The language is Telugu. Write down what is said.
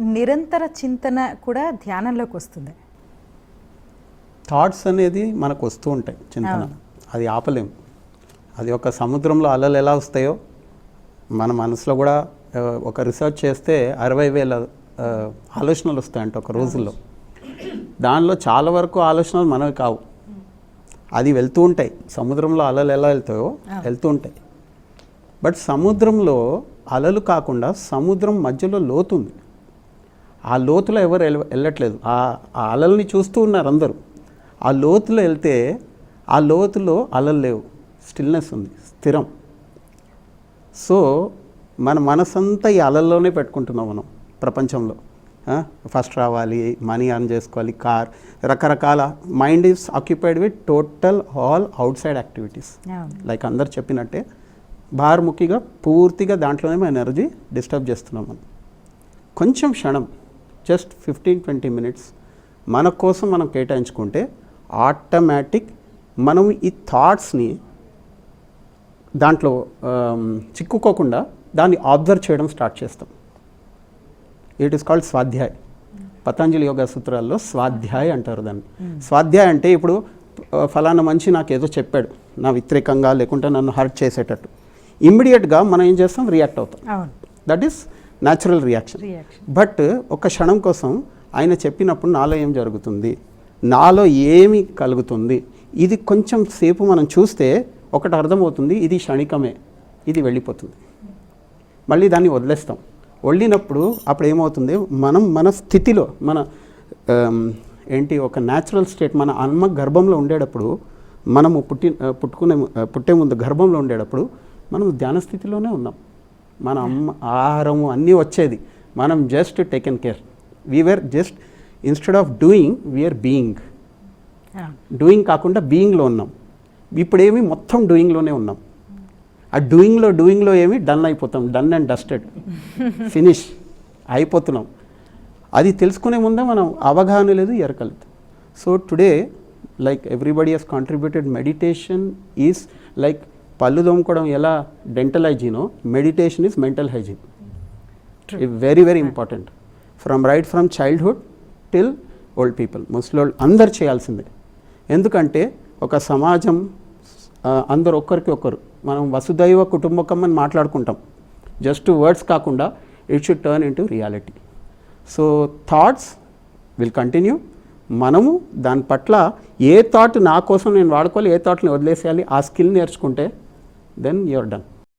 నిరంతర చింతన కూడా ధ్యానంలోకి వస్తుంది. థాట్స్ అనేది మనకు వస్తూ ఉంటాయి చింతన. అది ఆపలేం. అది ఒక సముద్రంలో అలలు ఎలా వస్తాయో మన మనసులో కూడా ఒక రీసెర్చ్ చేస్తే అరవై వేల ఆలోచనలు వస్తాయంట ఒక రోజుల్లో. దానిలో చాలా వరకు ఆలోచనలు మనవి కావు. అది వెళ్తూ ఉంటాయి. సముద్రంలో అలలు ఎలా వెళ్తాయో వెళ్తూ ఉంటాయి. బట్ సముద్రంలో అలలు కాకుండా సముద్రం మధ్యలో లోతు ఉంది ఆ లోతులో ఎవరు వెళ్ళ- వెళ్ళట్లేదు. ఆ ఆ అలల్ని చూస్తూ ఉన్నారు అందరూ. ఆ లోతులో వెళ్తే ఆ లోతులో అలలు లేవు. స్టిల్నెస్ ఉంది. స్థిరం. సో మన మనసంతా ఈ అలల్లోనే పెట్టుకుంటున్నాం మనం ప్రపంచంలో. ఫస్ట్ రావాలి మనీ అర్న్ చేసుకోవాలి కార్. రకరకాల mind is occupied with total all outside activities like అందరు చెప్పినట్టే బార్ముఖిగా పూర్తిగా దాంట్లోనే మన ఎనర్జీ డిస్టర్బ్ చేస్తున్నాం మనం. కొంచెం క్షణం. జస్ట్ ఫిఫ్టీన్ ట్వంటీ మినిట్స్ మన కోసం మనం కేటాయించుకుంటే ఆటోమేటిక్ మనం ఈ థాట్స్ని దాంట్లో చిక్కుకోకుండా దాన్ని అబ్జర్వ్ చేయడం స్టార్ట్ చేస్తాం. It is called Swadhyay. Patanjali yoga సూత్రాల్లో స్వాధ్యాయ్ అంటారు దాన్ని. స్వాధ్యాయ్ అంటే ఇప్పుడు ఫలానా మనిషి నాకు ఏదో చెప్పాడు. నా వ్యతిరేకంగా లేకుంటే నన్ను హర్ట్ చేసేటట్టు. ఇమ్మీడియట్గా మనం ఏం చేస్తాం? రియాక్ట్ అవుతాం. That is natural reaction but ఒక క్షణం కోసం ఆయన చెప్పినప్పుడు నాలో ఏం జరుగుతుంది? నాలో ఏమి కలుగుతుంది? ఇది కొంచెం సేపు మనం చూస్తే ఒకటి అర్థమవుతుంది ఇది క్షణికమే ఇది వెళ్ళిపోతుంది. మళ్ళీ దాన్ని వదిలేస్తాం. వదిలినప్పుడు అప్పుడు ఏమవుతుంది? మనం మన స్థితిలో మన ఏంటి ఒక న్యాచురల్ స్టేట్ మన అమ్మ గర్భంలో ఉండేటప్పుడు మనము పుట్టి పుట్టుకునే పుట్టే ముందు గర్భంలో ఉండేటప్పుడు మనం ధ్యాన స్థితిలోనే ఉన్నాం. మన అమ్మ ఆహారము అన్నీ వచ్చేది. మనం just taken care we are just instead of doing we are being doing కాకుండా బీయింగ్లో ఉన్నాం. ఇప్పుడేమి మొత్తం డూయింగ్లోనే ఉన్నాం. ఆ డూయింగ్లో డూయింగ్లో ఏమి డన్ అయిపోతాం. డన్ అండ్ డస్టెడ్ ఫినిష్ అయిపోతున్నాం. అది తెలుసుకునే ముందే మనం అవగాహన లేదు ఎరకలేదు. So today like everybody has contributed meditation is like పళ్ళు దోముకోవడం ఎలా dental హైజీనో meditation is mental hygiene very very important from right from childhood till old people ముసలోళ్ళు అందరు చేయాల్సిందే. ఎందుకంటే ఒక సమాజం అందరు ఒక్కరికి ఒక్కరు మనం వసుదైవ కుటుంబకం అని మాట్లాడుకుంటాం. జస్ట్ వర్డ్స్ కాకుండా it should turn into reality so thoughts will continue మనము దాని పట్ల ఏ థాట్ నా కోసం నేను వాడుకోవాలి ఏ థాట్ని వదిలేసేయాలి ఆ స్కిల్ నేర్చుకుంటే దెన్ యూఆర్ డన్